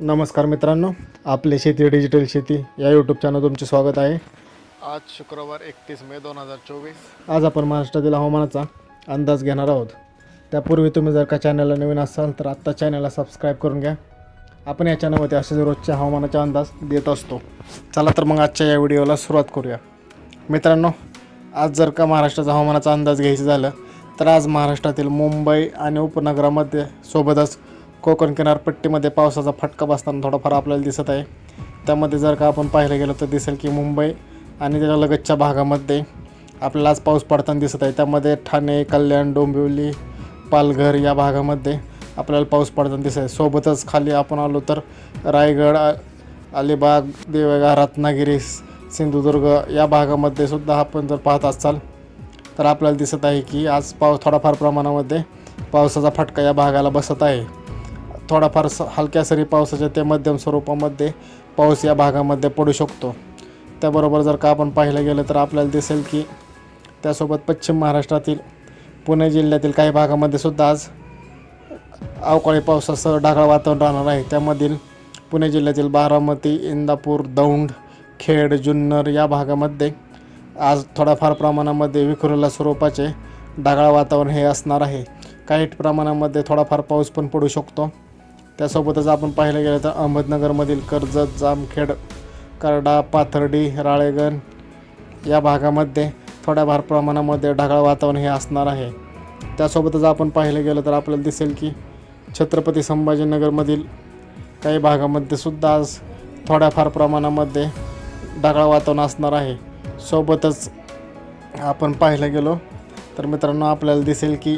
नमस्कार मित्रांनो आपले शेती डिजिटल शेती या यूट्यूब चॅनल तुमचे स्वागत आहे. आज शुक्रवार एकतीस मे दोन हजार चोवीस. आज आपण महाराष्ट्रातील हवामानाचा अंदाज घेणार आहोत. त्यापूर्वी तुम्ही जर का चॅनलला नवीन असाल तर आत्ता चॅनलला सबस्क्राईब करून घ्या. आपण या चॅनलमध्ये असे रोजच्या हवामानाचा अंदाज देत असतो. चला तर मग आजच्या या व्हिडिओला सुरुवात करूया. मित्रांनो आज जर का महाराष्ट्राचा हवामानाचा अंदाज घ्यायचा झालं तर आज महाराष्ट्रातील मुंबई आणि उपनगरामध्ये सोबतच कोकण किनारपट्टीमध्ये पावसाचा फटका बसताना थोडाफार आपल्याला दिसत आहे. त्यामध्ये जर का आपण पाहिलं गेलो तर दिसेल की मुंबई आणि त्याच्या लगतच्या भागामध्ये आपल्याला आज पाऊस पडताना दिसत आहे. त्यामध्ये ठाणे कल्याण डोंबिवली पालघर या भागामध्ये आपल्याला पाऊस पडताना दिसत आहे. सोबतच खाली आपण आलो तर रायगड अलिबाग देवगा रत्नागिरी सिंधुदुर्ग या भागामध्ये सुद्धा आपण जर पाहत असाल तर आपल्याला दिसत आहे की आज पाऊस थोडाफार प्रमाणामध्ये पावसाचा फटका या भागाला बसत आहे. थोडाफार स हलक्या सरी पावसाच्या ते मध्यम स्वरूपामध्ये पाऊस या भागामध्ये पडू शकतो. त्याबरोबर जर का आपण पाहायला गेलं तर आपल्याला दिसेल की त्यासोबत पश्चिम महाराष्ट्रातील पुणे जिल्ह्यातील काही भागामध्ये सुद्धा आज अवकाळी पावसासह ढगाळ वातावरण राहणार आहे. त्यामधील पुणे जिल्ह्यातील बारामती इंदापूर दौंड खेड जुन्नर या भागामध्ये आज थोड्याफार प्रमाणामध्ये विखुरलेल्या स्वरूपाचे ढगाळ वातावरण हे असणार आहे. काही प्रमाणामध्ये थोडाफार पाऊस पण पडू शकतो. त्यासोबतच आपण पाहिलं गेलं तर अहमदनगरमधील कर्जत जामखेड करडा पाथर्डी राळेगण या भागामध्ये थोड्याफार प्रमाणामध्ये ढगाळ वातावरण हे असणार आहे. त्यासोबतच आपण पाहिलं गेलं तर आपल्याला दिसेल की छत्रपती संभाजीनगरमधील काही भागामध्ये सुद्धा आज थोड्याफार प्रमाणामध्ये ढगाळ वातावरण असणार आहे. सोबतच आपण पाहायला गेलो तर मित्रांनो आपल्याला दिसेल की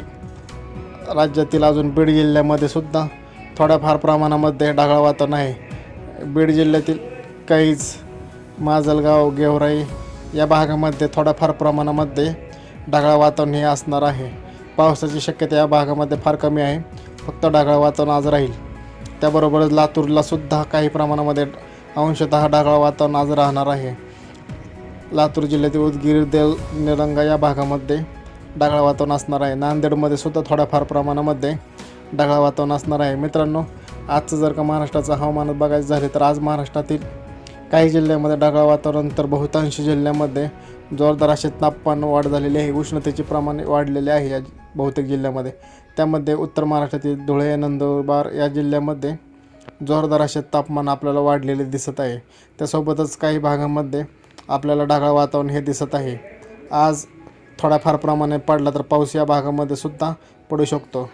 राज्यातील अजून बीड जिल्ह्यामध्ये सुद्धा थोड्याफार प्रमाणामध्ये ढगाळ वातावरण आहे. बीड जिल्ह्यातील काहीच माजलगाव गेवराई या भागामध्ये थोड्याफार प्रमाणामध्ये ढगाळ वातावरण हे असणार आहे. पावसाची शक्यता या भागामध्ये फार कमी आहे. फक्त ढगाळ वातावरण आज राहील. त्याबरोबरच लातूरला सुद्धा काही प्रमाणामध्ये अंशतः ढगाळ वातावरण आज राहणार आहे. लातूर जिल्ह्यातील उदगीर देल निरंगा या भागामध्ये ढगाळ वातावरण असणार आहे. नांदेडमध्ये सुद्धा थोड्याफार प्रमाणामध्ये ढगाळ वातावरण असणार आहे. मित्रांनो आजचं जर का महाराष्ट्राचं हवामान बघायचं झाले तर आज महाराष्ट्रातील काही जिल्ह्यामध्ये ढगाळ वातावरण तर बहुतांश जिल्ह्यामध्ये जोरदार असे तापमान वाढ झालेली आहे. उष्णतेचे प्रमाण वाढलेले आहे या बहुतेक जिल्ह्यामध्ये. त्यामध्ये उत्तर महाराष्ट्रातील धुळे नंदुरबार या जिल्ह्यामध्ये जोरदार असे तापमान आपल्याला वाढलेले दिसत आहे. त्यासोबतच काही भागामध्ये आपल्याला ढगाळ वातावरण हे दिसत आहे. आज थोड्याफार प्रमाणे पडला तर पाऊस या भागामध्ये सुद्धा पडू शकतो.